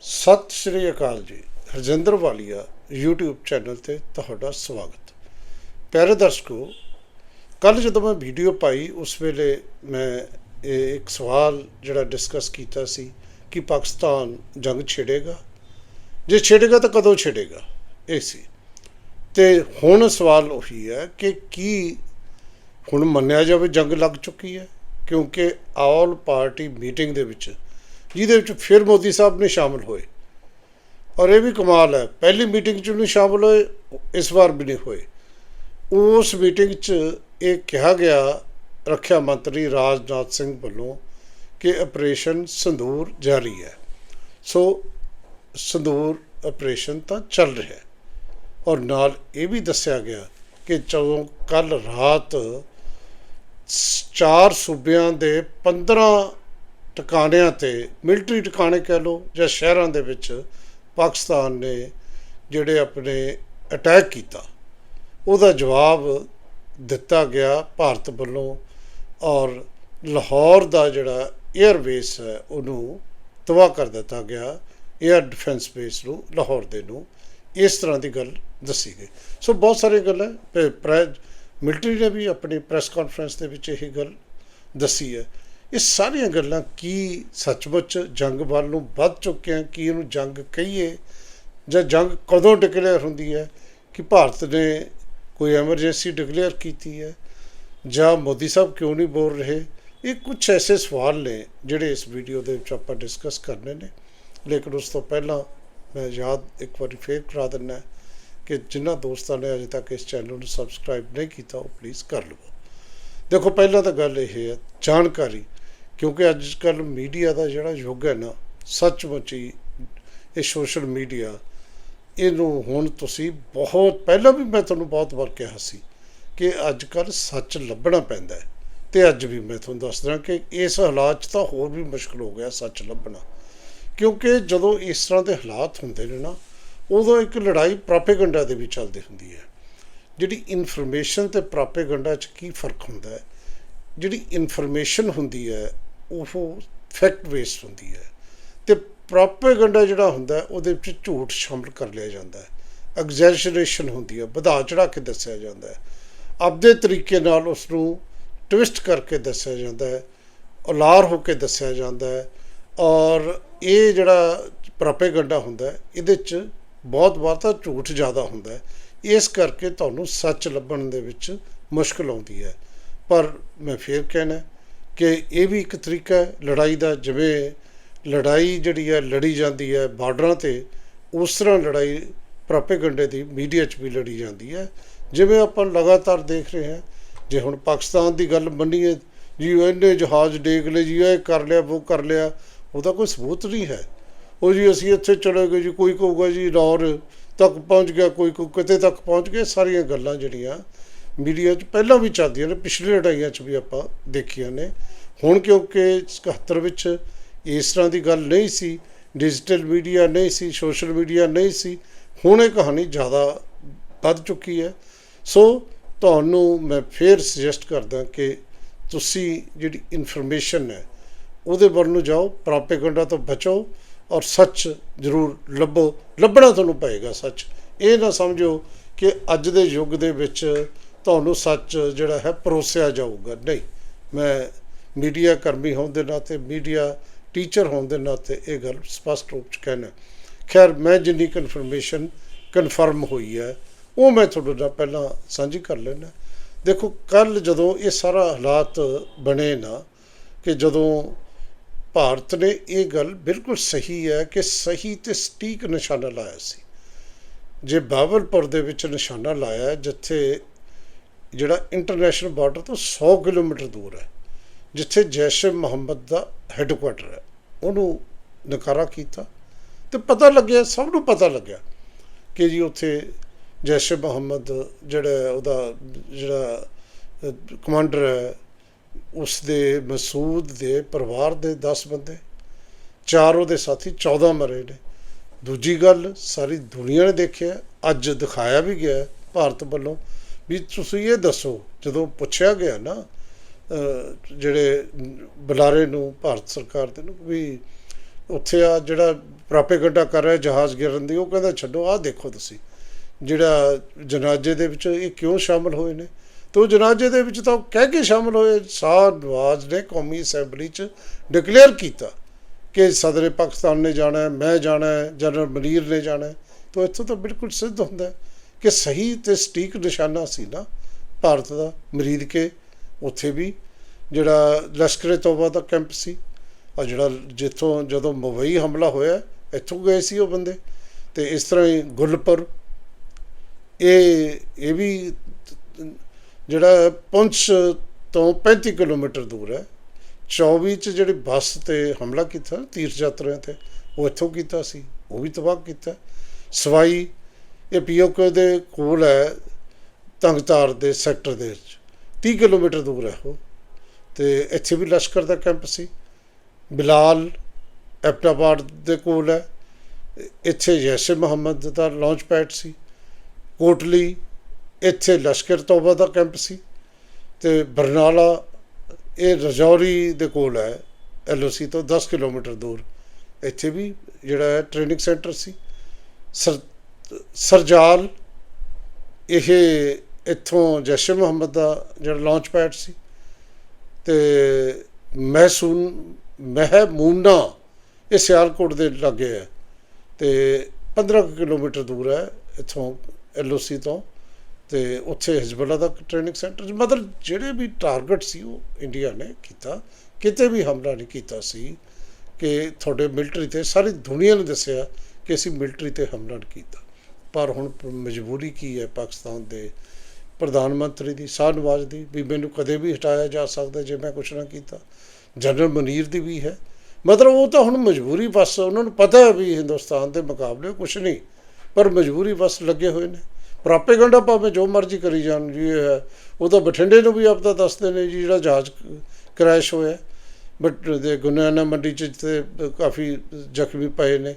ਸਤਿ ਸ਼੍ਰੀ ਅਕਾਲ ਜੀ। ਹਰਜਿੰਦਰ ਵਾਲੀਆ YouTube channel ਤੇ ਤੁਹਾਡਾ ਸਵਾਗਤ। ਪਿਆਰੇ ਦਰਸ਼ਕੋ ਕੱਲ ਜਦੋਂ ਮੈਂ ਵੀਡੀਓ ਪਾਈ, ਉਸ ਵੇਲੇ ਮੈਂ ਇਹ ਇੱਕ ਸਵਾਲ ਜਿਹੜਾ ਡਿਸਕਸ ਕੀਤਾ ਸੀ ਕਿ ਪਾਕਿਸਤਾਨ ਜੰਗ ਛੇੜੇਗਾ। ਜੇ ਛੇੜੇਗਾ ਤਾਂ ਕਦੋਂ ਛੇੜੇਗਾ? ਇਹ ਸੀ। ਤੇ ਹੁਣ ਸਵਾਲ ਉਹੀ ਹੈ ਕਿ ਕੀ ਹੁਣ ਮੰਨਿਆ ਜਾਵੇ ਜੰਗ ਲੱਗ ਚੁੱਕੀ ਹੈ? ਕਿਉਂਕਿ ਆਲ ਪਾਰਟੀ ਮੀਟਿੰਗ ਦੇ ਵਿੱਚ ਜਿਹਦੇ ਵਿੱਚ ਫਿਰ ਮੋਦੀ ਸਾਹਿਬ ਨੇ ਸ਼ਾਮਲ ਹੋਏ। ਔਰ ਇਹ ਵੀ ਕਮਾਲ ਹੈ, ਪਹਿਲੀ ਮੀਟਿੰਗ 'ਚ ਨਹੀਂ ਸ਼ਾਮਲ ਹੋਏ, ਇਸ ਵਾਰ ਵੀ ਨਹੀਂ ਹੋਏ। ਉਸ ਮੀਟਿੰਗ 'ਚ ਇਹ ਕਿਹਾ ਗਿਆ, ਰੱਖਿਆ ਮੰਤਰੀ ਰਾਜਨਾਥ ਸਿੰਘ ਵੱਲੋਂ ਕਿ ਆਪਰੇਸ਼ਨ ਸੰਦੂਰ ਜਾਰੀ ਹੈ। ਸੋ ਸੰਦੂਰ ਆਪਰੇਸ਼ਨ ਤਾਂ ਚੱਲ ਰਿਹਾ ਹੈ। ਔਰ ਨਾਲ ਇਹ ਵੀ ਦੱਸਿਆ ਗਿਆ ਕਿ ਜਦੋਂ ਕੱਲ ਰਾਤ ਸ- ਚਾਰ ਸੂਬਿਆਂ ਦੇ 15 ਟਿਕਾਣਿਆਂ ਤੇ ਮਿਲਟਰੀ ਟਿਕਾਣੇ ਕਹਿ ਲਓ ਜਾਂ ਸ਼ਹਿਰਾਂ ਦੇ ਵਿੱਚ ਪਾਕਿਸਤਾਨ ਨੇ ਜਿਹੜੇ ਆਪਣੇ ਅਟੈਕ ਕੀਤਾ। ਉਹਦਾ ਜਵਾਬ ਦਿੱਤਾ ਗਿਆ ਭਾਰਤ ਵੱਲੋਂ ਔਰ ਲਾਹੌਰ ਦਾ ਜਿਹੜਾ 에ਅਰਬੇਸ ਹੈ, ਉਹਨੂੰ ਤਬਾਹ ਕਰ ਦਿੱਤਾ ਗਿਆ। 에ਅਰ ਡਿਫੈਂਸ ਬੇਸ ਨੂੰ, ਲਾਹੌਰ ਦੇ ਨੂੰ। ਇਸ ਤਰ੍ਹਾਂ ਦੀ ਗੱਲ ਦੱਸੀ ਗਈ। ਸੋ ਬਹੁਤ ਸਾਰੀਆਂ ਗੱਲਾਂ ਤੇ ਮਿਲਟਰੀ ਨੇ ਵੀ ਆਪਣੀ ਪ੍ਰੈਸ ਕਾਨਫਰੰਸ ਦੇ ਵਿੱਚ ਇਹ ਗੱਲ ਦੱਸੀ ਹੈ। ਇਹ ਸਾਰੀਆਂ ਗੱਲਾਂ ਕੀ ਸੱਚਮੁੱਚ ਜੰਗ ਵੱਲ ਨੂੰ ਵੱਧ ਚੁੱਕਿਆ ਹਨ ਕੀ ਇਹਨੂੰ ਜੰਗ ਕਹੀਏ? ਜਾਂ ਜੰਗ ਕਦੋਂ ਡਿਕਲੇਅਰ ਹੁੰਦੀ ਹੈ ਕਿ ਭਾਰਤ ਨੇ ਕੋਈ ਐਮਰਜੈਂਸੀ ਡਿਕਲੇਅਰ ਕੀਤੀ ਹੈ? ਜਾਂ ਮੋਦੀ ਸਾਹਿਬ ਕਿਉਂ ਨਹੀਂ ਬੋਲ ਰਹੇ? ਇਹ ਕੁਝ ਐਸੇ ਸਵਾਲ ਨੇ ਜਿਹੜੇ ਇਸ ਵੀਡੀਓ ਦੇ ਵਿੱਚ ਆਪਾਂ ਡਿਸਕਸ ਕਰਨੇ ਨੇ। ਲੇਕਿਨ ਉਸ ਤੋਂ ਪਹਿਲਾਂ ਮੈਂ ਯਾਦ ਇੱਕ ਵਾਰੀ ਫੇਰ ਕਰਾ ਦਿੰਦਾ ਕਿ ਜਿਨ੍ਹਾਂ ਦੋਸਤਾਂ ਨੇ ਅਜੇ ਤੱਕ ਇਸ ਚੈਨਲ ਨੂੰ ਸਬਸਕ੍ਰਾਈਬ ਨਹੀਂ ਕੀਤਾ, ਉਹ ਪਲੀਜ਼ ਕਰ ਲਵੋ। ਦੇਖੋ, ਪਹਿਲਾਂ ਤਾਂ ਗੱਲ ਇਹ ਹੈ, ਜਾਣਕਾਰੀ। ਕਿਉਂਕਿ ਅੱਜ ਕੱਲ ਮੀਡੀਆ ਦਾ ਜਿਹੜਾ ਯੁੱਗ ਹੈ ਨਾ, ਸੱਚਮੁੱਚ ਹੀ ਇਹ ਸੋਸ਼ਲ ਮੀਡੀਆ, ਇਹਨੂੰ ਹੁਣ ਤੁਸੀਂ ਬਹੁਤ, ਪਹਿਲਾਂ ਵੀ ਮੈਂ ਤੁਹਾਨੂੰ ਬਹੁਤ ਵਾਰ ਕਿਹਾ ਸੀ ਕਿ ਅੱਜ ਕੱਲ ਸੱਚ ਲੱਭਣਾ ਪੈਂਦਾ ਹੈ। ਤੇ ਅੱਜ ਵੀ ਮੈਂ ਤੁਹਾਨੂੰ ਦੱਸ ਦਿਆਂ ਕਿ ਇਸ ਹਾਲਾਤ 'ਚ ਤਾਂ ਹੋਰ ਵੀ ਮੁਸ਼ਕਲ ਹੋ ਗਿਆ ਸੱਚ ਲੱਭਣਾ। ਕਿਉਂਕਿ ਜਦੋਂ ਇਸ ਤਰ੍ਹਾਂ ਦੇ ਹਾਲਾਤ ਹੁੰਦੇ ਨੇ ਨਾ, ਉਦੋਂ ਇੱਕ ਲੜਾਈ ਪ੍ਰੋਪੇਗੈਂਡਾ ਦੇ ਵੀ ਚੱਲਦੀ ਹੁੰਦੀ ਹੈ। ਜਿਹੜੀ ਇਨਫੋਰਮੇਸ਼ਨ ਤੇ ਪ੍ਰੋਪੇਗੈਂਡਾ 'ਚ ਕੀ ਫ਼ਰਕ ਹੁੰਦਾ ਹੈ? ਜਿਹੜੀ ਇਨਫੋਰਮੇਸ਼ਨ ਹੁੰਦੀ ਹੈ ਉਹ ਫੈਕਟ ਬੇਸਡ ਹੁੰਦੀ ਹੈ। ਤੇ ਪ੍ਰੋਪੇਗੈਂਡਾ ਜਿਹੜਾ ਹੁੰਦਾ ਉਹਦੇ ਵਿੱਚ ਝੂਠ ਸ਼ਾਮਲ ਕਰ ਲਿਆ ਜਾਂਦਾ ਹੈ। ਐਗਜ਼ੈਜਰੇਸ਼ਨ ਹੁੰਦੀ ਹੈ, ਵਧਾ ਚੜਾ ਕੇ ਦੱਸਿਆ ਜਾਂਦਾ ਹੈ। ਆਪਦੇ ਤਰੀਕੇ ਨਾਲ ਉਸ ਨੂੰ ਟਵਿਸਟ ਕਰਕੇ ਦੱਸਿਆ ਜਾਂਦਾ ਹੈ, ਉਲਾਰ ਹੋ ਕੇ ਦੱਸਿਆ ਜਾਂਦਾ ਹੈ। ਔਰ ਇਹ ਜਿਹੜਾ ਪ੍ਰੋਪੇਗੈਂਡਾ ਹੁੰਦਾ ਇਹਦੇ 'ਚ ਬਹੁਤ ਵਾਰ ਤਾਂ ਝੂਠ ਜ਼ਿਆਦਾ ਹੁੰਦਾ ਇਸ ਕਰਕੇ ਤੁਹਾਨੂੰ ਸੱਚ ਲੱਭਣ ਦੇ ਵਿੱਚ ਮੁਸ਼ਕਲ ਆਉਂਦੀ ਹੈ। ਪਰ ਮੈਂ ਫੇਰ ਕਹਿਣਾ ਕਿ ਇਹ ਵੀ ਇੱਕ ਤਰੀਕਾ ਹੈ, ਲੜਾਈ ਦਾ ਜਿਵੇਂ ਲੜਾਈ ਜਿਹੜੀ ਹੈ, ਲੜੀ ਜਾਂਦੀ ਹੈ ਬਾਰਡਰਾਂ ਤੇ, ਉਸ ਤਰ੍ਹਾਂ ਲੜਾਈ ਪ੍ਰੋਪੇਗੈਂਡੇ ਦੀ ਮੀਡੀਆ 'ਚ ਵੀ ਲੜੀ ਜਾਂਦੀ ਹੈ। ਜਿਵੇਂ ਆਪਾਂ ਲਗਾਤਾਰ ਦੇਖ ਰਹੇ ਹਾਂ, ਜੇ ਹੁਣ ਪਾਕਿਸਤਾਨ ਦੀ ਗੱਲ ਮੰਨੀਏ, ਜੀ ਇਹਨੇ ਜਹਾਜ਼ ਡੇਗ ਲਏ, ਜੀ ਇਹ ਕਰ ਲਿਆ, ਉਹ ਕਰ ਲਿਆ, ਉਹਦਾ ਕੋਈ ਸਬੂਤ ਨਹੀਂ ਹੈ। ਉਹ ਜੀ ਅਸੀਂ ਇੱਥੇ ਚਲੇ ਗਏ, ਜੀ ਕੋਈ ਕਹੂਗਾ ਜੀ ਲਾਹੌਰ ਤੱਕ ਪਹੁੰਚ ਗਿਆ, ਕੋਈ ਕੋ ਕਿਤੇ ਤੱਕ ਪਹੁੰਚ ਗਿਆ ਸਾਰੀਆਂ ਗੱਲਾਂ ਜਿਹੜੀਆਂ ਮੀਡੀਆ 'ਚ ਪਹਿਲਾਂ ਵੀ ਚੱਲਦੀਆਂ ਨੇ, ਪਿਛਲੀ ਲੜਾਈਆਂ 'ਚ ਵੀ ਆਪਾਂ ਦੇਖੀਆਂ ਨੇ। ਹੁਣ ਕਿਉਂਕਿ 71 ਵਿੱਚ ਇਸ ਤਰ੍ਹਾਂ ਦੀ ਗੱਲ ਨਹੀਂ ਸੀ ਡਿਜੀਟਲ ਮੀਡੀਆ ਨਹੀਂ ਸੀ ਸੋਸ਼ਲ ਮੀਡੀਆ ਨਹੀਂ ਸੀ, ਹੁਣ ਇਹ ਕਹਾਣੀ ਜ਼ਿਆਦਾ ਵੱਧ ਚੁੱਕੀ ਹੈ। ਸੋ ਤੁਹਾਨੂੰ ਮੈਂ ਫੇਰ ਸੁਜੈਸਟ ਕਰਦਾ ਕਿ ਤੁਸੀਂ ਜਿਹੜੀ ਇਨਫੋਰਮੇਸ਼ਨ ਹੈ, ਉਹਦੇ ਵੱਲ ਨੂੰ ਜਾਓ ਪ੍ਰੋਪੇਗੈਂਡਾ ਤੋਂ ਬਚੋ ਔਰ ਸੱਚ ਜ਼ਰੂਰ ਲੱਭੋ। ਲੱਭਣਾ ਤੁਹਾਨੂੰ ਪਏਗਾ ਸੱਚ। ਇਹ ਨਾ ਸਮਝੋ ਕਿ ਅੱਜ ਦੇ ਯੁੱਗ ਦੇ ਵਿੱਚ ਤੁਹਾਨੂੰ ਸੱਚ ਜਿਹੜਾ ਹੈ ਪਰੋਸਿਆ ਜਾਊਗਾ। ਨਹੀਂ, ਮੈਂ ਮੀਡੀਆ ਕਰਮੀ ਹੋਣ ਦੇ ਨਾਤੇ, ਮੀਡੀਆ ਟੀਚਰ ਹੋਣ ਦੇ ਨਾਤੇ ਇਹ ਗੱਲ ਸਪਸ਼ਟ ਰੂਪ ਚ ਕਹਿਣਾ। ਖੈਰ, ਮੈਂ ਜਿੰਨੀ ਕਨਫਰਮੇਸ਼ਨ ਕਨਫਰਮ ਹੋਈ ਹੈ, ਉਹ ਮੈਂ ਤੁਹਾਡੇ ਨਾਲ ਪਹਿਲਾਂ ਸਾਂਝੀ ਕਰ ਲੈਣਾ ਦੇਖੋ ਕੱਲ ਜਦੋਂ ਇਹ ਸਾਰਾ ਹਾਲਾਤ ਬਣੇ ਨਾ, ਕਿ ਜਦੋਂ ਭਾਰਤ ਨੇ ਇਹ ਗੱਲ ਬਿਲਕੁਲ ਸਹੀ ਹੈ ਕਿ ਸਹੀ ਤੇ ਸਟੀਕ ਨਿਸ਼ਾਨਾ ਲਾਇਆ ਸੀ। ਜੇ ਬਾਬਲਪੁਰ ਦੇ ਵਿੱਚ ਨਿਸ਼ਾਨਾ ਲਾਇਆ, ਜਿੱਥੇ ਜਿਹੜਾ ਇੰਟਰਨੈਸ਼ਨਲ ਬਾਰਡਰ ਤੋਂ 100 ਕਿਲੋਮੀਟਰ ਦੂਰ ਹੈ, ਜਿੱਥੇ ਜੈਸ਼ ਮੁਹੰਮਦ ਦਾ ਹੈੱਡਕੁਆਟਰ ਹੈ, ਉਹਨੂੰ ਨਕਾਰਾ ਕੀਤਾ ਤੇ ਪਤਾ ਲੱਗਿਆ, ਸਭ ਨੂੰ ਪਤਾ ਲੱਗਿਆ ਕਿ ਜੀ ਉੱਥੇ ਜੈਸ਼ ਮੁਹੰਮਦ ਜਿਹੜਾ ਉਹਦਾ ਜਿਹੜਾ ਕਮਾਂਡਰ ਹੈ ਉਸ ਦੇ ਮਸੂਦ ਦੇ ਪਰਿਵਾਰ ਦੇ 10 ਬੰਦੇ, ਚਾਰ ਉਹਦੇ ਸਾਥੀ 14 ਮਰੇ ਨੇ। ਦੂਜੀ ਗੱਲ, ਸਾਰੀ ਦੁਨੀਆ ਨੇ ਦੇਖਿਆ, ਅੱਜ ਦਿਖਾਇਆ ਵੀ ਗਿਆ ਭਾਰਤ ਵੱਲੋਂ ਵੀ ਤੁਸੀਂ ਇਹ ਦੱਸੋ, ਜਦੋਂ ਪੁੱਛਿਆ ਗਿਆ ਨਾ ਜਿਹੜੇ ਬੁਲਾਰੇ ਨੂੰ ਭਾਰਤ ਸਰਕਾਰ ਦੇ ਨੂੰ ਵੀ ਉੱਥੇ ਆ ਜਿਹੜਾ ਪ੍ਰਾਪੇਗੰਡਾ ਕਰ ਰਿਹਾ ਜਹਾਜ਼ ਗਿਰਨ ਦੀ, ਉਹ ਕਹਿੰਦਾ ਛੱਡੋ, ਆਹ ਦੇਖੋ ਤੁਸੀਂ, ਜਿਹੜਾ ਜਨਾਜ਼ੇ ਦੇ ਵਿੱਚ ਇਹ ਕਿਉਂ ਸ਼ਾਮਲ ਹੋਏ ਨੇ? ਤੋ ਜਨਾਜ਼ੇ ਦੇ ਵਿੱਚ ਤਾਂ ਉਹ ਕਹਿ ਕੇ ਸ਼ਾਮਲ ਹੋਏ ਸ਼ਾਹ ਨਵਾਜ਼ ਨੇ ਕੌਮੀ ਅਸੈਂਬਲੀ 'ਚ ਡਿਕਲੇਅਰ ਕੀਤਾ ਕਿ ਸਦਰੇ ਪਾਕਿਸਤਾਨ ਨੇ ਜਾਣਾ ਹੈ, ਮੈਂ ਜਾਣਾ ਹੈ, ਜਨਰਲ ਮਨੀਰ ਨੇ ਜਾਣਾ ਹੈ। ਤੋ ਇੱਥੋਂ ਤਾਂ ਬਿਲਕੁਲ ਸਿੱਧ ਹੁੰਦਾ ਹੈ। ਕਿ ਸਹੀ ਤੇ ਸਟੀਕ ਨਿਸ਼ਾਨਾ ਸੀ ਨਾ ਭਾਰਤ ਦਾ, ਮਰੀਦ ਕੇ ਉੱਥੇ ਵੀ, ਜਿਹੜਾ ਲਸ਼ਕਰੇ ਤੋਬਾ ਦਾ ਕੈਂਪ ਸੀ ਆ ਜਿਹੜਾ ਜਿੱਥੋਂ ਜਦੋਂ ਮੁੰਬਈ ਹਮਲਾ ਹੋਇਆ, ਇੱਥੋਂ ਗਏ ਸੀ ਉਹ ਬੰਦੇ। ਤੇ ਇਸ ਤਰ੍ਹਾਂ ਹੀ ਗੁਲਪੁਰ ਇਹ ਇਹ ਵੀ ਜਿਹੜਾ ਪੁੰਛ ਤੋਂ 35 ਕਿਲੋਮੀਟਰ ਦੂਰ ਹੈ 24 ਚ ਜਿਹੜੀ ਬੱਸ ਤੇ ਹਮਲਾ ਕੀਤਾ, ਤੀਰਥ ਯਾਤਰੀਆਂ ਤੇ, ਉਹ ਇੱਥੋਂ ਕੀਤਾ ਸੀ, ਉਹ ਵੀ ਤਬਾਹ ਕੀਤਾ। ਸਵਾਈ ਇਹ ਪੀਓਕੇ ਦੇ ਕੋਲ ਹੈ ਤੰਗਤਾਰ ਦੇ ਸੈਕਟਰ ਦੇ ਵਿੱਚ। 30 ਕਿਲੋਮੀਟਰ ਦੂਰ ਹੈ ਉਹ। ਤੇ ਇੱਥੇ ਵੀ ਲਸ਼ਕਰ ਦਾ ਕੈਂਪ ਸੀ। ਬਿਲਾਲ ਐਪਟਾਬਾਦ ਦੇ ਕੋਲ ਹੈ। ਇੱਥੇ ਯੈਸੇ ਮੁਹੰਮਦ ਦਾ ਲਾਂਚ ਪੈਡ ਸੀ। ਕੋਟਲੀ, ਇੱਥੇ ਲਸ਼ਕਰ ਤੋਬਾ ਦਾ ਕੈਂਪ ਸੀ। ਤੇ ਬਰਨਾਲਾ, ਇਹ ਰਜੌਰੀ ਦੇ ਕੋਲ ਹੈ। ਐਲਓਸੀ ਤੋਂ 10 ਕਿਲੋਮੀਟਰ ਦੂਰ। ਇੱਥੇ ਵੀ ਜਿਹੜਾ ਹੈ ਟ੍ਰੇਨਿੰਗ ਸੈਂਟਰ ਸੀ। ਸਰ ਸਰਜਾਲ, ਇਹ ਇੱਥੋਂ ਜੈਸ਼ ਮੁਹੰਮਦ ਦਾ ਜਿਹੜਾ ਲਾਂਚ ਪੈਡ ਸੀ ਤੇ ਮਹਿਸੂਨ, ਮਹਿਮੂਨਾ ਇਹ ਸਿਆਲਕੋਟ ਦੇ ਲਾਗੇ ਹੈ ਤੇ 15 ਕੁ ਕਿਲੋਮੀਟਰ ਦੂਰ ਹੈ ਇੱਥੋਂ ਐਲਓਸੀ ਤੋਂ ਤੇ ਉੱਥੇ ਹਿਜ਼ਬੁੱਲਾ ਦਾ ਟ੍ਰੇਨਿੰਗ ਸੈਂਟਰ ਮਤਲਬ ਜਿਹੜੇ ਵੀ ਟਾਰਗੇਟ ਸੀ ਉਹ ਇੰਡੀਆ ਨੇ ਕੀਤਾ, ਕਿਤੇ ਵੀ ਹਮਲਾ ਨਹੀਂ ਕੀਤਾ ਸੀ ਕਿ ਤੁਹਾਡੇ ਮਿਲਟਰੀ ਤੇ ਸਾਰੀ ਦੁਨੀਆ ਨੇ ਦੱਸਿਆ ਕਿ ਅਸੀਂ ਮਿਲਟਰੀ ਤੇ ਹਮਲਾ ਨਹੀਂ ਕੀਤਾ। ਪਰ ਹੁਣ ਮਜਬੂਰੀ ਕੀ ਹੈ ਪਾਕਿਸਤਾਨ ਦੇ ਪ੍ਰਧਾਨ ਮੰਤਰੀ ਦੀ ਸ਼ਾਹ ਨਵਾਜ਼ ਦੀ, ਵੀ ਮੈਨੂੰ ਕਦੇ ਵੀ ਹਟਾਇਆ ਜਾ ਸਕਦਾ ਜੇ ਮੈਂ ਕੁਛ ਨਾ ਕੀਤਾ। ਜਨਰਲ ਮਨੀਰ ਦੀ ਵੀ ਹੈ। ਮਤਲਬ ਉਹ ਤਾਂ ਹੁਣ ਮਜਬੂਰੀ ਬਸ, ਉਹਨਾਂ ਨੂੰ ਪਤਾ ਹੈ ਵੀ ਹਿੰਦੁਸਤਾਨ ਦੇ ਮੁਕਾਬਲੇ ਕੁਛ ਨਹੀਂ, ਪਰ ਮਜਬੂਰੀ ਬਸ ਲੱਗੇ ਹੋਏ ਨੇ। ਪ੍ਰਾਪੇਗੰਡਾ ਭਾਵੇਂ ਜੋ ਮਰਜ਼ੀ ਕਰੀ ਜਾਣ, ਜੀ ਹੈ। ਉਹ ਤਾਂ ਬਠਿੰਡੇ ਨੂੰ ਵੀ ਆਪਦਾ ਦੱਸਦੇ ਨੇ ਜੀ, ਜਿਹੜਾ ਜਹਾਜ਼ ਕ੍ਰੈਸ਼ ਹੋਇਆ। ਬਟ ਦੇ ਗੁਨਾਨਾ ਮੰਡੀ ਚ ਤੇ ਕਾਫੀ ਜ਼ਖਮੀ ਪਏ ਨੇ।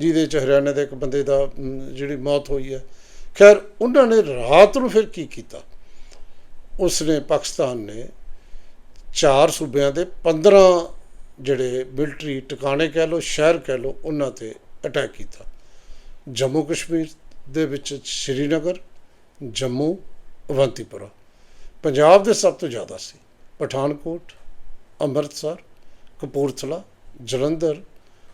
ਜਿਹਦੇ ਚ ਹਰਿਆਣਾ ਦੇ ਇੱਕ ਬੰਦੇ ਦਾ ਜਿਹੜੀ ਮੌਤ ਹੋਈ ਹੈ। ਖੈਰ, ਉਹਨਾਂ ਨੇ ਰਾਤ ਨੂੰ ਫਿਰ ਕੀ ਕੀਤਾ? ਉਸਨੇ ਪਾਕਿਸਤਾਨ ਨੇ ਚਾਰ ਸੂਬਿਆਂ ਦੇ 15 ਜਿਹੜੇ ਮਿਲਟਰੀ ਟਿਕਾਣੇ ਕਹਿ ਲੋ ਸ਼ਹਿਰ ਕਹਿ ਲੋ ਉਹਨਾਂ ਤੇ ਅਟੈਕ ਕੀਤਾ। ਜੰਮੂ ਕਸ਼ਮੀਰ ਦੇ ਵਿੱਚ ਸ਼੍ਰੀਨਗਰ, ਜੰਮੂ, ਅਵੰਤੀਪੁਰਾ। ਪੰਜਾਬ ਦੇ ਸਭ ਤੋਂ ਜ਼ਿਆਦਾ ਸੀ। ਪਠਾਨਕੋਟ, ਅੰਮ੍ਰਿਤਸਰ, ਕਪੂਰਥਲਾ, ਜਲੰਧਰ,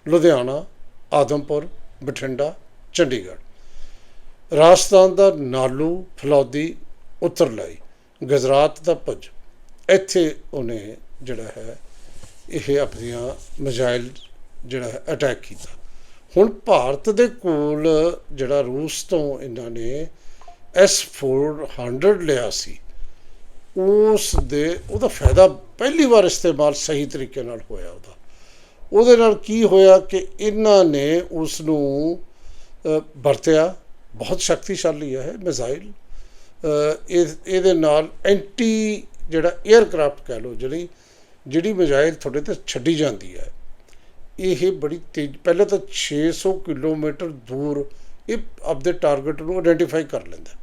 ਲੁਧਿਆਣਾ ਆਦਮਪੁਰ, ਬਠਿੰਡਾ, ਚੰਡੀਗੜ੍ਹ। ਰਾਜਸਥਾਨ ਦਾ ਨਾਲੂ, ਫਲੌਦੀ ਉੱਤਰ ਲਈ, ਗੁਜਰਾਤ ਦਾ ਭੁਜ। ਇੱਥੇ ਉਹਨੇ ਜਿਹੜਾ ਹੈ, ਇਹ ਆਪਣੀਆਂ ਮਿਜ਼ਾਈਲ ਜਿਹੜਾ ਹੈ ਅਟੈਕ ਕੀਤਾ। ਹੁਣ ਭਾਰਤ ਦੇ ਕੋਲ ਜਿਹੜਾ ਰੂਸ ਤੋਂ ਇਹਨਾਂ ਨੇ S400 ਲਿਆ ਸੀ, ਉਸ ਦੇ ਉਹਦਾ ਫਾਇਦਾ ਪਹਿਲੀ ਵਾਰ ਇਸਤੇਮਾਲ ਸਹੀ ਤਰੀਕੇ ਨਾਲ ਹੋਇਆ ਉਹਦਾ। ਉਹਦੇ ਨਾਲ ਕੀ ਹੋਇਆ ਕਿ ਇਹਨਾਂ ਨੇ ਉਸ ਨੂੰ ਵਰਤਿਆ, ਬਹੁਤ ਸ਼ਕਤੀਸ਼ਾਲੀ ਹੈ ਮਿਜ਼ਾਈਲ। ਇਹ, ਇਹਦੇ ਨਾਲ ਐਂਟੀ ਜਿਹੜਾ 에ਅਰਕ੍ਰਾਫਟ ਕਹਿ ਲੋ ਜਿਹੜੀ ਜਿਹੜੀ ਮਿਜ਼ਾਈਲ ਤੁਹਾਡੇ ਤੇ ਛੱਡੀ ਜਾਂਦੀ ਹੈ। ਇਹ ਬੜੀ ਤੇਜ਼, ਪਹਿਲੇ ਤਾਂ 600 ਕਿਲੋਮੀਟਰ ਦੂਰ ਇਹ ਆਪਦੇ ਟਾਰਗੇਟ ਨੂੰ ਆਇਡੈਂਟੀਫਾਈ ਕਰ ਲੈਂਦਾ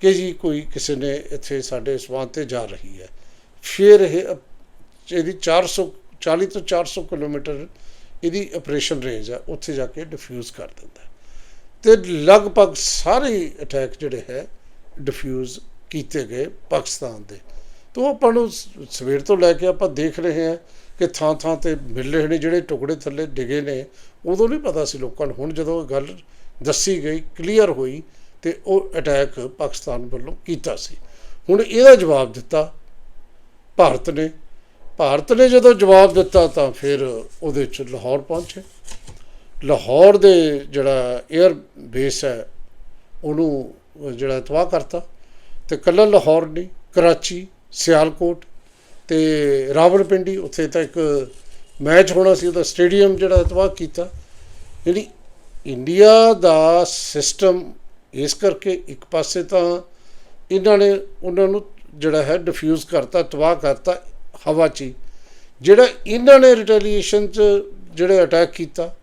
ਕਿ ਜੀ ਕੋਈ ਕਿਸੇ ਨੇ ਇੱਥੇ ਸਾਡੇ ਸਵਾਨ ਤੇ ਜਾ ਰਹੀ ਹੈ। ਫਿਰ ਇਹ ਇਹਦੀ 400 40 ਤੋਂ 400 ਕਿਲੋਮੀਟਰ ਇਹਦੀ ਆਪਰੇਸ਼ਨ ਰੇਂਜ ਹੈ ਉੱਥੇ ਜਾ ਕੇ ਡਿਫਿਊਜ਼ ਕਰ ਦਿੰਦਾ ਤੇ ਲਗਭਗ ਸਾਰੇ ਅਟੈਕ ਜਿਹੜੇ ਹੈ ਡਿਫਿਊਜ਼ ਕੀਤੇ ਗਏ ਪਾਕਿਸਤਾਨ ਦੇ। ਤੋਂ ਆਪਾਂ ਨੂੰ ਸਵੇਰ ਤੋਂ ਲੈ ਕੇ ਆਪਾਂ ਦੇਖ ਰਹੇ ਹਾਂ ਕਿ ਥਾਂ ਥਾਂ ਤੇ ਮਿਲ ਰਹੇ ਨੇ, ਜਿਹੜੇ ਟੁਕੜੇ ਥੱਲੇ ਡਿਗੇ ਨੇ, ਉਦੋਂ ਨਹੀਂ ਪਤਾ ਸੀ ਲੋਕਾਂ ਨੂੰ। ਹੁਣ ਜਦੋਂ ਇਹ ਗੱਲ ਦੱਸੀ ਗਈ ਕਲੀਅਰ ਹੋਈ, ਤੇ ਉਹ ਅਟੈਕ ਪਾਕਿਸਤਾਨ ਵੱਲੋਂ ਕੀਤਾ ਸੀ। ਹੁਣ ਇਹਦਾ ਜਵਾਬ ਦਿੱਤਾ ਭਾਰਤ ਨੇ। ਭਾਰਤ ਨੇ ਜਦੋਂ ਜਵਾਬ ਦਿੱਤਾ ਤਾਂ ਫਿਰ ਉਹਦੇ ਚ ਲਾਹੌਰ ਪਹੁੰਚੇ। ਲਾਹੌਰ ਦੇ ਜਿਹੜਾ 에ਅਰ ਬੇਸ ਹੈ, ਉਹਨੂੰ ਜਿਹੜਾ ਤਬਾਹ ਕਰਤਾ ਤੇ ਕੱਲਾ ਲਾਹੌਰ ਨਹੀਂ, ਕਰਾਚੀ, ਸਿਆਲਕੋਟ ਤੇ ਰਾਵਲਪਿੰਡੀ ਉੱਥੇ ਤਾਂ ਇੱਕ ਮੈਚ ਹੋਣਾ ਸੀ, ਉਹਦਾ ਸਟੇਡੀਅਮ ਜਿਹੜਾ ਤਬਾਹ ਕੀਤਾ। ਜਿਹੜੀ ਇੰਡੀਆ ਦਾ ਸਿਸਟਮ ਇਸ ਕਰਕੇ ਇੱਕ ਪਾਸੇ ਤਾਂ ਇਹਨਾਂ ਨੇ ਉਹਨਾਂ ਨੂੰ ਜਿਹੜਾ ਹੈ ਡਿਫਿਊਜ਼ ਕਰਤਾ, ਤਬਾਹ ਕਰਤਾ। ਹਵਾ 'ਚ ਹੀ। ਜਿਹੜਾ ਇਹਨਾਂ ਨੇ ਰਿਟੈਲੀਏਸ਼ਨ 'ਚ ਜਿਹੜੇ ਅਟੈਕ ਕੀਤਾ,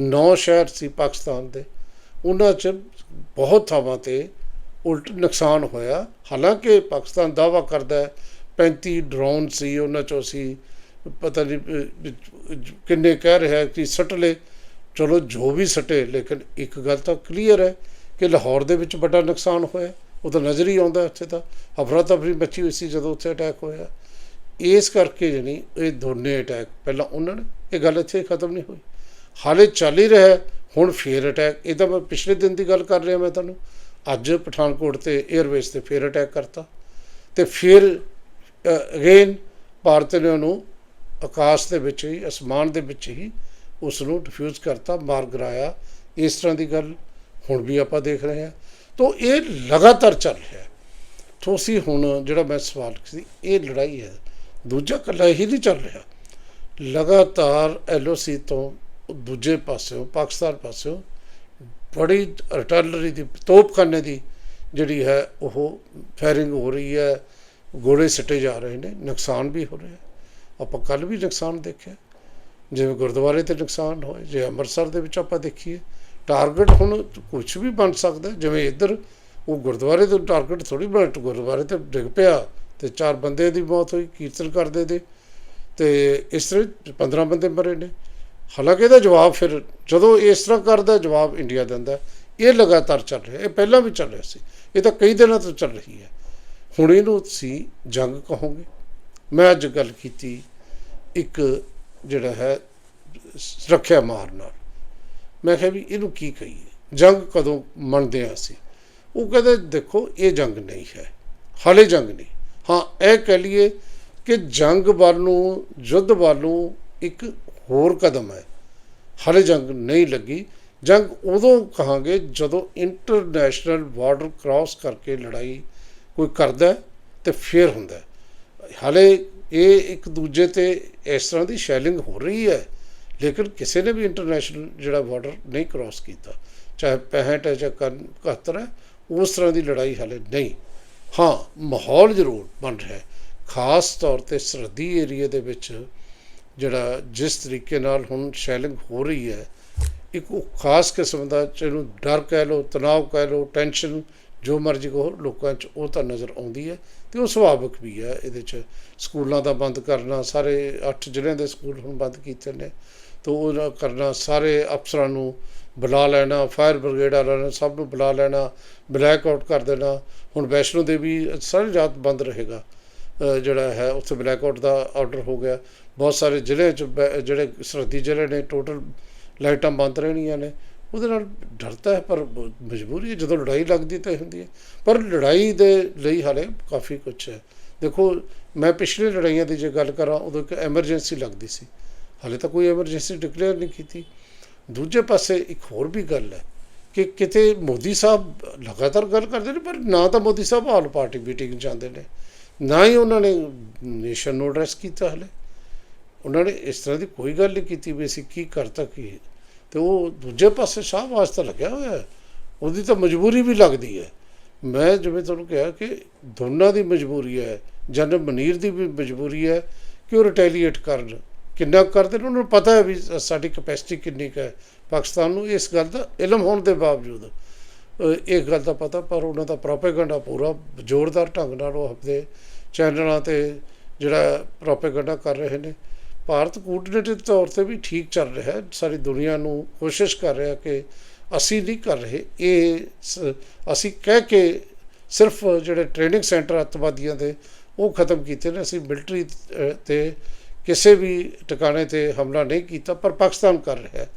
ਨੌ ਸ਼ਹਿਰ ਸੀ ਪਾਕਿਸਤਾਨ ਦੇ, ਉਹਨਾਂ 'ਚ ਬਹੁਤ ਥਾਵਾਂ ਤੇ ਉਲਟ ਨੁਕਸਾਨ ਹੋਇਆ। ਹਾਲਾਂਕਿ ਪਾਕਿਸਤਾਨ ਦਾਵਾ ਕਰਦਾ ਹੈ 35 ਡਰੋਨ ਸੀ, ਉਹਨਾਂ 'ਚੋਂ ਅਸੀਂ ਪਤਾ ਨਹੀਂ ਕਿੰਨੇ ਕਹਿ ਰਿਹਾ ਕਿ ਸੱਟ ਲਏ ਚਲੋ, ਜੋ ਵੀ ਸਟੇ, ਲੇਕਿਨ ਇੱਕ ਗੱਲ ਤਾਂ ਕਲੀਅਰ ਹੈ ਕਿ ਲਾਹੌਰ ਦੇ ਵਿੱਚ ਵੱਡਾ ਨੁਕਸਾਨ ਹੋਇਆ। ਉਹ ਤਾਂ ਨਜ਼ਰ ਹੀ ਆਉਂਦਾ ਉੱਥੇ ਤਾਂ। ਅਫਰਾ ਤਫਰੀ ਮੱਚੀ ਹੋਈ ਸੀ ਜਦੋਂ ਉੱਥੇ ਅਟੈਕ ਹੋਇਆ। ਇਸ ਕਰਕੇ ਜਣੀ ਇਹ ਦੋਨੇ ਅਟੈਕ ਪਹਿਲਾਂ ਉਹਨਾਂ ਨੇ, ਇਹ ਗੱਲ ਇੱਥੇ ਖਤਮ ਨਹੀਂ ਹੋਈ। ਹਾਲੇ ਚੱਲ ਹੀ ਰਿਹਾ ਹੁਣ ਫੇਰ ਅਟੈਕ ਇਹ ਤਾਂ ਮੈਂ ਪਿਛਲੇ ਦਿਨ ਦੀ ਗੱਲ ਕਰ ਰਿਹਾ ਮੈਂ ਤੁਹਾਨੂੰ। ਅੱਜ ਪਠਾਨਕੋਟ ਤੇ 에ਅਰਵੇਸ ਤੇ ਫੇਰ ਅਟੈਕ ਕਰਤਾ। ਤੇ ਫਿਰ ਅਗੇਨ ਭਾਰਤ ਨੇ ਉਹਨੂੰ ਆਕਾਸ਼ ਦੇ ਵਿੱਚ ਹੀ, ਅਸਮਾਨ ਦੇ ਵਿੱਚ ਹੀ ਉਸ ਨੂੰ ਡਿਫਿਊਜ਼ ਕਰਤਾ, ਮਾਰ ਗਿਰਾਇਆ। ਇਸ ਤਰ੍ਹਾਂ ਦੀ ਗੱਲ ਹੁਣ ਵੀ ਆਪਾਂ ਦੇਖ ਰਹੇ ਹਾਂ। ਤੋਂ ਇਹ ਲਗਾਤਾਰ ਚੱਲ ਰਿਹਾ ਤੁਸੀਂ ਹੁਣ ਜਿਹੜਾ ਮੈਂ ਸਵਾਲ ਸੀ, ਇਹ ਲੜਾਈ ਹੈ ਦੂਜਾ ਕੱਲਾ ਇਹੀ ਨਹੀਂ ਚੱਲ ਰਿਹਾ। ਲਗਾਤਾਰ ਐਲਓਸੀ ਤੋਂ ਦੂਜੇ ਪਾਸਿਓਂ, ਪਾਕਿਸਤਾਨ ਪਾਸਿਓਂ ਬੜੀ ਅਰਟਲਰੀ ਦੀ, ਤੋਪਖਾਨੇ ਦੀ ਜਿਹੜੀ ਹੈ, ਉਹ ਫਾਇਰਿੰਗ ਹੋ ਰਹੀ ਹੈ। ਗੋਲੇ ਸਿੱਟੇ ਜਾ ਰਹੇ ਨੇ, ਨੁਕਸਾਨ ਵੀ ਹੋ ਰਿਹਾ। ਆਪਾਂ ਕੱਲ ਵੀ ਨੁਕਸਾਨ ਦੇਖਿਆ। ਜਿਵੇਂ ਗੁਰਦੁਆਰੇ ਤੇ ਨੁਕਸਾਨ ਹੋਏ, ਜੇ ਅੰਮ੍ਰਿਤਸਰ ਦੇ ਵਿੱਚ ਆਪਾਂ ਦੇਖੀਏ ਟਾਰਗੇਟ ਹੁਣ ਕੁਝ ਵੀ ਬਣ ਸਕਦਾ। ਜਿਵੇਂ ਇੱਧਰ ਉਹ ਗੁਰਦੁਆਰੇ ਤੋਂ ਟਾਰਗੇਟ ਥੋੜੀ ਬਣ, ਗੁਰਦੁਆਰੇ ਤੇ ਡਿੱਗ ਪਿਆ। ਤੇ ਚਾਰ ਬੰਦੇ ਦੀ ਮੌਤ ਹੋਈ, ਕੀਰਤਨ ਕਰਦੇ ਦੇ ਤੇ ਇਸ ਤਰ੍ਹਾਂ 15 ਬੰਦੇ ਮਰੇ ਨੇ। ਹਾਲਾਂਕਿ ਇਹਦਾ ਜਵਾਬ ਫਿਰ ਜਦੋਂ ਇਸ ਤਰ੍ਹਾਂ ਕਰਦਾ, ਜਵਾਬ ਇੰਡੀਆ ਦਿੰਦਾ। ਇਹ ਲਗਾਤਾਰ ਚੱਲ ਰਿਹਾ, ਇਹ ਪਹਿਲਾਂ ਵੀ ਚੱਲ ਰਿਹਾ ਸੀ। ਇਹ ਤਾਂ ਕਈ ਦਿਨਾਂ ਤੋਂ ਚੱਲ ਰਹੀ ਹੈ। ਹੁਣ ਇਹਨੂੰ ਤੁਸੀਂ ਜੰਗ ਕਹੋਗੇ। ਮੈਂ ਅੱਜ ਗੱਲ ਕੀਤੀ ਇੱਕ ਜਿਹੜਾ ਹੈ, ਸੁਰੱਖਿਆ ਮਾਰ ਨਾਲ। ਮੈਂ ਕਿਹਾ ਵੀ ਇਹਨੂੰ ਕੀ ਕਹੀਏ? ਜੰਗ ਕਦੋਂ ਮੰਨਦੇ ਆ ਅਸੀਂ? ਉਹ ਕਹਿੰਦੇ, ਦੇਖੋ, ਇਹ ਜੰਗ ਨਹੀਂ ਹੈ। ਹਾਲੇ ਜੰਗ ਨਹੀਂ। ਹਾਂ, ਇਹ ਕਹਿ ਲਈਏ ਕਿ ਜੰਗ ਵੱਲ ਨੂੰ ਯੁੱਧ ਵੱਲ ਨੂੰ ਇੱਕ ਹੋਰ ਕਦਮ ਹੈ। ਹਾਲੇ ਜੰਗ ਨਹੀਂ ਲੱਗੀ। ਜੰਗ ਉਦੋਂ ਕਹਾਂਗੇ ਜਦੋਂ ਇੰਟਰਨੈਸ਼ਨਲ ਬਾਰਡਰ ਕ੍ਰਾਸ ਕਰਕੇ ਲੜਾਈ ਕੋਈ ਕਰਦਾ ਹੈ ਤੇ ਫੇਰ ਹੁੰਦਾ ਹੈ। ਹਾਲੇ ਇਹ ਇੱਕ ਦੂਜੇ ਤੇ ਇਸ ਤਰ੍ਹਾਂ ਦੀ ਸ਼ੈਲਿੰਗ ਹੋ ਰਹੀ ਹੈ, ਲੇਕਿਨ ਕਿਸੇ ਨੇ ਵੀ ਇੰਟਰਨੈਸ਼ਨਲ ਜਿਹੜਾ ਬਾਰਡਰ ਨਹੀਂ ਕ੍ਰਾਸ ਕੀਤਾ। ਚਾਹੇ 65 ਹੈ ਚਾਹੇ 71 ਹੈ, ਉਸ ਤਰ੍ਹਾਂ ਦੀ ਲੜਾਈ ਹਾਲੇ ਨਹੀਂ। ਹਾਂ, ਮਾਹੌਲ ਜ਼ਰੂਰ ਬਣ ਰਿਹਾ ਹੈ। ਖਾਸ ਤੌਰ ਤੇ ਸਰਹੱਦੀ ਏਰੀਆ ਦੇ ਵਿੱਚ ਜਿਹੜਾ ਜਿਸ ਤਰੀਕੇ ਨਾਲ ਹੁਣ ਸ਼ੈਲਿੰਗ ਹੋ ਰਹੀ ਹੈ, ਇੱਕ ਉਹ ਖਾਸ ਕਿਸਮ ਦਾ ਜਿਹਨੂੰ ਡਰ ਕਹਿ ਲਓ, ਤਣਾਅ ਕਹਿ ਲਓ, ਟੈਨਸ਼ਨ ਜੋ ਮਰਜ਼ੀ ਕਹੋ, ਲੋਕਾਂ 'ਚ ਉਹ ਤਾਂ ਨਜ਼ਰ ਆਉਂਦੀ ਹੈ ਤੇ ਉਹ ਸੁਭਾਵਿਕ ਵੀ ਹੈ। ਇਹਦੇ 'ਚ ਸਕੂਲਾਂ ਦਾ ਬੰਦ ਕਰਨਾ, ਸਾਰੇ 8 ਜ਼ਿਲ੍ਹਿਆਂ ਦੇ ਸਕੂਲ ਹੁਣ ਬੰਦ ਕੀਤੇ ਨੇ, ਤੋਂ ਉਹ ਕਰਨਾ, ਸਾਰੇ ਅਫਸਰਾਂ ਨੂੰ ਬੁਲਾ ਲੈਣਾ, ਫਾਇਰ ਬ੍ਰਿਗੇਡ ਵਾਲਿਆਂ ਨੂੰ ਸਭ ਨੂੰ ਬੁਲਾ ਲੈਣਾ, ਬਲੈਕ ਆਊਟ ਕਰ ਦੇਣਾ। ਹੁਣ ਵੈਸ਼ਨੋ ਦੇਵੀ ਸਾਰੀ ਰਾਤ ਬੰਦ ਰਹੇਗਾ। ਜਿਹੜਾ ਹੈ, ਉੱਥੇ ਬਲੈਕ ਆਊਟ ਦਾ ਆਰਡਰ ਹੋ ਗਿਆ। ਬਹੁਤ ਸਾਰੇ ਜ਼ਿਲ੍ਹੇ 'ਚ ਬੈ- ਜਿਹੜੇ ਸਰਹੱਦੀ ਜ਼ਿਲ੍ਹੇ ਨੇ, ਟੋਟਲ ਲਾਈਟਾਂ ਬੰਦ ਰਹਿਣੀਆਂ ਨੇ। ਉਹਦੇ ਨਾਲ ਡਰਤਾ ਹੈ, ਪਰ ਮਜਬੂਰੀ ਹੈ ਜਦੋਂ ਲੜਾਈ ਲੱਗਦੀ ਤਾਂ ਇਹ ਹੁੰਦੀ ਹੈ। ਪਰ ਲੜਾਈ ਦੇ ਲਈ ਹਾਲੇ ਕਾਫੀ ਕੁਝ ਹੈ। ਦੇਖੋ, ਮੈਂ ਪਿਛਲੇ ਲੜਾਈਆਂ ਦੀ ਜੇ ਗੱਲ ਕਰਾਂ, ਉਦੋਂ ਇੱਕ ਐਮਰਜੈਂਸੀ ਲੱਗਦੀ ਸੀ। ਹਾਲੇ ਤਾਂ ਕੋਈ ਐਮਰਜੈਂਸੀ ਡਿਕਲੇਅਰ ਨਹੀਂ ਕੀਤੀ। ਦੂਜੇ ਪਾਸੇ ਇੱਕ ਹੋਰ ਵੀ ਗੱਲ ਹੈ ਕਿ ਕਿਤੇ ਮੋਦੀ ਸਾਹਿਬ ਲਗਾਤਾਰ ਗੱਲ ਕਰਦੇ ਨੇ, ਪਰ ਨਾ ਤਾਂ ਮੋਦੀ ਸਾਹਿਬ ਆਲ ਪਾਰਟੀ ਮੀਟਿੰਗ ਜਾਂਦੇ ਨੇ, ਨਾ ਹੀ ਉਹਨਾਂ ਨੇ ਨੇਸ਼ਨ ਨੂੰ ਐਡਰੈਸ ਕੀਤਾ ਹਲੇ। ਉਹਨਾਂ ਨੇ ਇਸ ਤਰ੍ਹਾਂ ਦੀ ਕੋਈ ਗੱਲ ਨਹੀਂ ਕੀਤੀ ਵੀ ਅਸੀਂ ਕੀ ਕਰਤਾ ਕੀ ਤੇ ਉਹ ਦੂਜੇ ਪਾਸੇ ਸਾਹਿਬ ਵਾਸਤੇ ਲੱਗਿਆ ਹੋਇਆ ਉਹਦੀ ਤਾਂ ਮਜਬੂਰੀ ਵੀ ਲੱਗਦੀ ਹੈ। ਮੈਂ ਜਿਵੇਂ ਤੁਹਾਨੂੰ ਕਿਹਾ ਕਿ ਦੋਨਾਂ ਦੀ ਮਜਬੂਰੀ ਹੈ ਜਨਰਲ ਮਨੀਰ ਦੀ ਵੀ ਮਜਬੂਰੀ ਹੈ ਕਿ ਉਹ ਰਿਟੈਲੀਏਟ ਕਰਨ। ਕਿੰਨਾ ਕੁ ਕਰਦੇ ਨੇ ਉਹਨਾਂ ਨੂੰ ਪਤਾ ਹੈ ਵੀ ਸਾਡੀ ਕਪੈਸਿਟੀ ਕਿੰਨੀ ਕੁ ਹੈ। ਪਾਕਿਸਤਾਨ ਨੂੰ ਇਸ ਗੱਲ ਦਾ ਇਲਮ ਹੋਣ ਦੇ ਬਾਵਜੂਦ ਅ, ਇਹ ਗੱਲ ਦਾ ਪਤਾ ਪਰ ਉਹਨਾਂ ਦਾ ਪ੍ਰੋਪੇਗੈਂਡਾ ਪੂਰਾ ਜ਼ੋਰਦਾਰ ਢੰਗ ਨਾਲ ਉਹ ਆਪਣੇ ਚੈਨਲਾਂ ਤੇ ਜਿਹੜਾ ਪ੍ਰੋਪੇਗੈਂਡਾ ਕਰ ਰਹੇ ਨੇ। ਭਾਰਤ ਕੂਟਨੀਤਿਕ ਤੌਰ ਤੇ ਵੀ ਠੀਕ ਚੱਲ ਰਿਹਾ ਹੈ। ਸਾਰੀ ਦੁਨੀਆ ਨੂੰ ਕੋਸ਼ਿਸ਼ ਕਰ ਰਿਹਾ ਕਿ ਅਸੀਂ ਨਹੀਂ ਕਰ ਰਹੇ। ਇਹ ਸ- ਅਸੀਂ ਕਹਿ ਕੇ ਸਿਰਫ ਜਿਹੜੇ ਟ੍ਰੇਨਿੰਗ ਸੈਂਟਰ ਅੱਤਵਾਦੀਆਂ ਦੇ ਉਹ ਖਤਮ ਕੀਤੇ ਨੇ। ਅਸੀਂ ਮਿਲਟਰੀ ਤੇ ਕਿਸੇ ਵੀ ਟਿਕਾਣੇ ਤੇ ਹਮਲਾ ਨਹੀਂ ਕੀਤਾ, ਪਰ ਪਾਕਿਸਤਾਨ ਕਰ ਰਿਹਾ ਹੈ।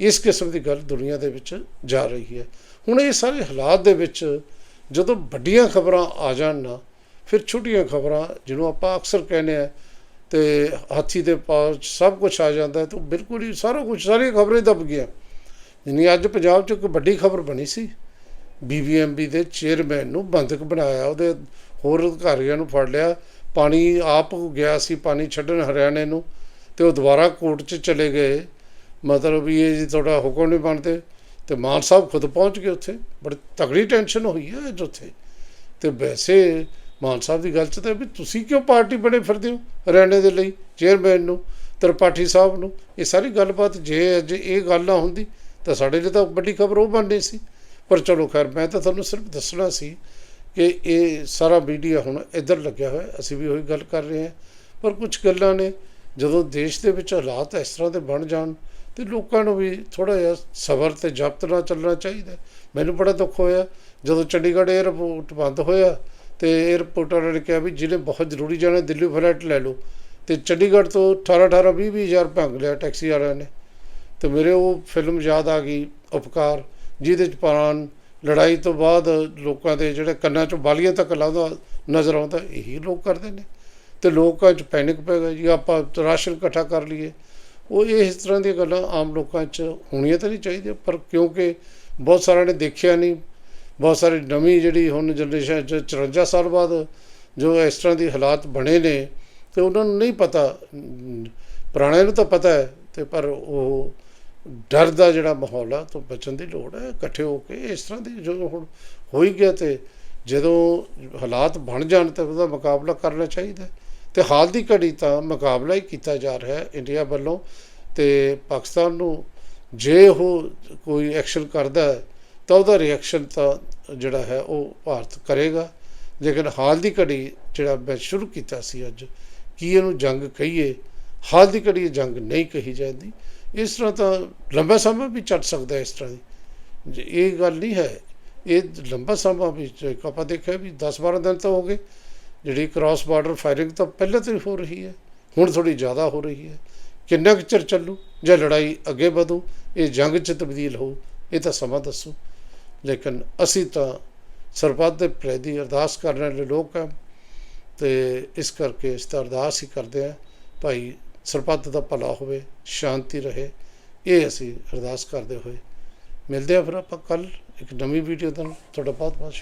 ਇਸ ਕਿਸਮ ਦੀ ਗੱਲ ਦੁਨੀਆ ਦੇ ਵਿੱਚ ਜਾ ਰਹੀ ਹੈ। ਹੁਣ ਇਹ ਸਾਰੇ ਹਾਲਾਤ ਦੇ ਵਿੱਚ ਜਦੋਂ ਵੱਡੀਆਂ ਖਬਰਾਂ ਆ ਜਾਣ ਨਾ, ਫਿਰ ਛੋਟੀਆਂ ਖਬਰਾਂ ਜਿਹਨੂੰ ਆਪਾਂ ਅਕਸਰ ਕਹਿੰਦੇ ਆ ਤੇ ਹਾਥੀ ਦੇ ਪਾਲ ਸਭ ਕੁਝ ਆ ਜਾਂਦਾ ਹੈ, ਤਾਂ ਬਿਲਕੁਲ ਹੀ ਸਾਰਾ ਕੁਝ ਸਾਰੀਆਂ ਖਬਰਾਂ ਹੀ ਦਬ ਗਈਆਂ। ਜਿੰਨੀ ਅੱਜ ਪੰਜਾਬ 'ਚ ਇੱਕ ਵੱਡੀ ਖਬਰ ਬਣੀ ਸੀ ਬੀਬੀਐਮਬੀ ਦੇ ਚੇਅਰਮੈਨ ਨੂੰ ਬੰਦਕ ਬਣਾਇਆ, ਉਹਦੇ ਹੋਰ ਅਧਿਕਾਰੀਆਂ ਨੂੰ ਫੜ ਲਿਆ ਪਾਣੀ ਆਪ ਗਿਆ ਸੀ, ਪਾਣੀ ਛੱਡਣ ਹਰਿਆਣੇ ਨੂੰ ਤੇ ਉਹ ਦੁਬਾਰਾ ਕੋਰਟ 'ਚ ਚਲੇ ਗਏ। ਮਤਲਬ ਵੀ ਇਹ ਜੀ ਤੁਹਾਡਾ ਹੁਕਮ ਨਹੀਂ ਬਣਦੇ ਤੇ ਮਾਨ ਸਾਹਿਬ ਖੁਦ ਪਹੁੰਚ ਗਏ ਉੱਥੇ। ਬੜੀ ਤਗੜੀ ਟੈਨਸ਼ਨ ਹੋਈ ਹੈ ਅੱਜ ਉੱਥੇ। ਤੇ ਵੈਸੇ ਮਾਨ ਸਾਹਿਬ ਦੀ ਗੱਲ ਚ ਤਾਂ ਵੀ ਤੁਸੀਂ ਕਿਉਂ ਪਾਰਟੀ ਬਣੇ ਫਿਰਦੇ ਹੋ ਹਰਿਆਣੇ ਦੇ ਲਈ, ਚੇਅਰਮੈਨ ਨੂੰ, ਤ੍ਰਿਪਾਠੀ ਸਾਹਿਬ ਨੂੰ? ਇਹ ਸਾਰੀ ਗੱਲਬਾਤ ਜੇ ਅੱਜ ਇਹ ਗੱਲ ਨਾ ਹੁੰਦੀ ਤਾਂ ਸਾਡੇ ਲਈ ਤਾਂ ਵੱਡੀ ਖਬਰ ਉਹ ਬਣਨੀ ਸੀ। ਪਰ ਚਲੋ ਖੈਰ, ਮੈਂ ਤਾਂ ਤੁਹਾਨੂੰ ਸਿਰਫ ਦੱਸਣਾ ਸੀ ਕਿ ਇਹ ਸਾਰਾ ਮੀਡੀਆ ਹੁਣ ਇੱਧਰ ਲੱਗਿਆ ਹੋਇਆ, ਅਸੀਂ ਵੀ ਉਹੀ ਗੱਲ ਕਰ ਰਹੇ ਹਾਂ। ਪਰ ਕੁਝ ਗੱਲਾਂ ਨੇ, ਜਦੋਂ ਦੇਸ਼ ਦੇ ਵਿੱਚ ਹਾਲਾਤ ਇਸ ਤਰ੍ਹਾਂ ਦੇ ਬਣ ਜਾਣ, ਤੇ ਲੋਕਾਂ ਨੂੰ ਵੀ ਥੋੜਾ ਜਿਹਾ ਸਬਰ ਤੇ ਜ਼ਬਤ ਨਾਲ ਚੱਲਣਾ ਚਾਹੀਦਾ। ਮੈਨੂੰ ਬੜਾ ਦੁੱਖ ਹੋਇਆ, ਜਦੋਂ ਚੰਡੀਗੜ੍ਹ 에ਅਰਪੋਰਟ ਬੰਦ ਹੋਇਆ, ਤੇ 에ਅਰਪੋਰਟ ਵਾਲਿਆਂ ਨੇ ਕਿਹਾ ਵੀ ਜਿਹਨੇ ਬਹੁਤ ਜ਼ਰੂਰੀ ਜਾਣਾ, ਦਿੱਲੀ ਫਲਾਈਟ ਲੈ ਲਓ। ਤੇ ਚੰਡੀਗੜ੍ਹ ਤੋਂ 18 18 20 20 ਹਜ਼ਾਰ ਭੰਗ ਲਿਆ ਟੈਕਸੀ ਵਾਲਿਆਂ ਨੇ। ਤੇ ਮੇਰੇ ਉਹ ਫਿਲਮ ਯਾਦ ਆ ਗਈ, ਉਪਕਾਰ, ਜਿਹਦੇ ਚ ਪਾਣ ਲੜਾਈ ਤੋਂ ਬਾਅਦ ਲੋਕਾਂ ਦੇ ਜਿਹੜੇ ਕੰਨਾਂ ਚੋਂ ਬਾਲੀਆਂ ਤੱਕ ਲਾਉਂਦਾ, ਨਜ਼ਰ ਆਉਂਦਾ, ਇਹੀ ਲੋਕ ਕਰਦੇ ਨੇ। ਤੇ ਲੋਕਾਂ 'ਚ ਪੈਨਿਕ ਪੈ ਗਿਆ ਜੀ, ਆਪਾਂ ਰਾਸ਼ਨ ਇਕੱਠਾ ਕਰ ਲਈਏ। ਉਹ ਇਹ ਇਸ ਤਰ੍ਹਾਂ ਦੀਆਂ ਗੱਲਾਂ ਆਮ ਲੋਕਾਂ 'ਚ ਹੋਣੀਆਂ ਤਾਂ ਨਹੀਂ ਚਾਹੀਦੀਆਂ, ਪਰ ਕਿਉਂਕਿ ਬਹੁਤ ਸਾਰਿਆਂ ਨੇ ਦੇਖਿਆ ਨਹੀਂ, ਬਹੁਤ ਸਾਰੀ ਨਵੀਂ ਜਿਹੜੀ ਹੁਣ ਜਨਰੇਸ਼ਨ 'ਚ 54 ਸਾਲ ਬਾਅਦ ਜੋ ਇਸ ਤਰ੍ਹਾਂ ਦੀ ਹਾਲਾਤ ਬਣੇ ਨੇ, ਤੇ ਉਹਨਾਂ ਨੂੰ ਨਹੀਂ ਪਤਾ, ਪੁਰਾਣਿਆਂ ਨੂੰ ਤਾਂ ਪਤਾ ਹੈ, ਤੇ ਪਰ ਉਹ ਡਰ ਦਾ ਜਿਹੜਾ ਮਾਹੌਲ ਆ, ਤੋਂ ਬਚਣ ਦੀ ਲੋੜ ਹੈ, ਇਕੱਠੇ ਹੋ ਕੇ ਇਸ ਤਰ੍ਹਾਂ ਦੀ ਜਦੋਂ ਹੁਣ ਹੋ ਹੀ ਗਿਆ ਤੇ ਜਦੋਂ ਹਾਲਾਤ ਬਣ ਜਾਣ ਤਾਂ ਉਹਦਾ ਮੁਕਾਬਲਾ ਕਰਨਾ ਚਾਹੀਦਾ ਹੈ। ਤੇ ਹਾਲ ਦੀ ਘੜੀ ਤਾਂ ਮੁਕਾਬਲਾ ਹੀ ਕੀਤਾ ਜਾ ਰਿਹਾ ਹੈ ਇੰਡੀਆ ਵੱਲੋਂ ਤੇ ਪਾਕਿਸਤਾਨ ਨੂੰ ਜੇ ਉਹ ਕੋਈ ਐਕਸ਼ਨ ਕਰਦਾ ਤਾਂ ਉਹਦਾ ਰਿਐਕਸ਼ਨ ਤਾਂ ਜਿਹੜਾ ਹੈ ਉਹ ਭਾਰਤ ਕਰੇਗਾ। ਲੇਕਿਨ ਹਾਲ ਦੀ ਘੜੀ ਜਿਹੜਾ ਮੈਂ ਸ਼ੁਰੂ ਕੀਤਾ ਸੀ ਅੱਜ, ਕੀ ਇਹਨੂੰ ਜੰਗ ਕਹੀਏ? ਹਾਲ ਦੀ ਘੜੀ ਇਹ ਜੰਗ ਨਹੀਂ ਕਹੀ ਜਾਂਦੀ। ਇਸ ਤਰ੍ਹਾਂ ਤਾਂ ਲੰਬਾ ਸਮਾਂ ਵੀ ਚੱਲ ਸਕਦਾ ਇਸ ਤਰ੍ਹਾਂ ਦੀ। ਜੇ ਇਹ ਗੱਲ ਨਹੀਂ ਹੈ, ਇਹ ਲੰਬਾ ਸਮਾਂ ਵੀ ਜੇ ਆਪਾਂ ਦੇਖਿਆ ਵੀ 10-12 ਦਿਨ ਤਾਂ ਹੋ ਗਏ, ਜਿਹੜੀ ਕ੍ਰਾਸ ਬਾਰਡਰ ਫਾਇਰਿੰਗ ਤਾਂ ਪਹਿਲਾਂ ਤੋਂ ਹੀ ਹੋ ਰਹੀ ਹੈ, ਹੁਣ ਥੋੜੀ ਜ਼ਿਆਦਾ ਹੋ ਰਹੀ ਹੈ। ਕਿੰਨਾ ਕੁ ਚਿਰ ਚੱਲੂ, ਜਾਂ ਲੜਾਈ ਅੱਗੇ ਵਧੂ, ਇਹ ਜੰਗ 'ਚ ਤਬਦੀਲ ਹੋਊ, ਇਹ ਤਾਂ ਸਮਾਂ ਦੱਸੋ। ਲੇਕਿਨ ਅਸੀਂ ਤਾਂ ਸਰਬੱਤ ਦੇ ਭਲੇ ਦੀ ਅਰਦਾਸ ਕਰਨ ਵਾਲੇ ਲੋਕ ਹਾਂ, ਤੇ ਇਸ ਕਰਕੇ ਇਸ ਦਾ ਅਰਦਾਸ ਹੀ ਕਰਦੇ ਹਾਂ, ਭਾਈ ਸਰਬੱਤ ਦਾ ਭਲਾ ਹੋਵੇ, ਸ਼ਾਂਤੀ ਰਹੇ। ਇਹ ਅਸੀਂ ਅਰਦਾਸ ਕਰਦੇ ਹੋਏ ਮਿਲਦੇ ਹਾਂ ਫਿਰ ਆਪਾਂ ਕੱਲ ਇੱਕ ਨਵੀਂ ਵੀਡੀਓ ਤੁਹਾਨੂੰ। ਤੁਹਾਡਾ ਬਹੁਤ ਬਹੁਤ ਸ਼ੁਕਰ